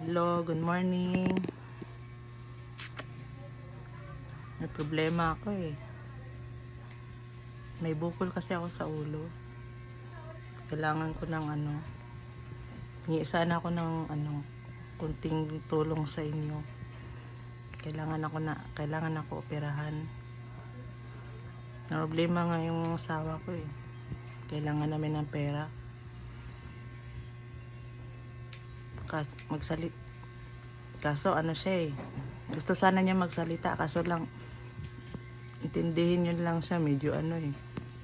Hello, good morning. May problema ako eh. May bukol kasi ako sa ulo. Kailangan ko ng ano. Hingi sana ako ng ano, kunting tulong sa inyo. Kailangan ako na, kailangan ako operahan. Problema nga yung asawa ko eh. Kailangan namin ng pera. Kas, magsalit. Kaso ano siya eh. Gusto sana niya magsalita kaso lang intindihin yun lang siya medyo ano eh.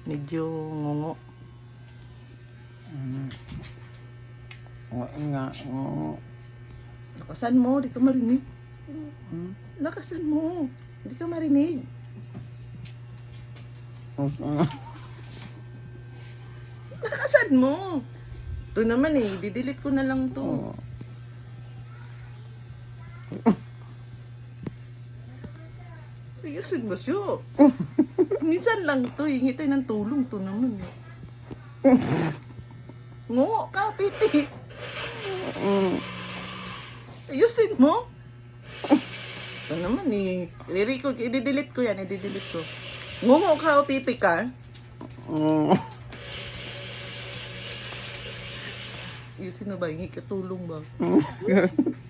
Medyo ngungo. Nga, nga, nga. Lakasan mo, di ka marinig. Hmm? Lakasan mo. Hindi ka marinig. Lakasan mo. Ito naman eh, didelete ko na lang to. Oo. Ayusin mo siya. Minsan lang to, hingi tayo ng tulong to naman. eh. Ngungo ka, pipi. Ayusin mo. Ito naman eh. I-record, i-delete ko yan, i-delete ko. Ngungo ka o pipi ka. Ayusin mo ba? Hingi ka tulong ba?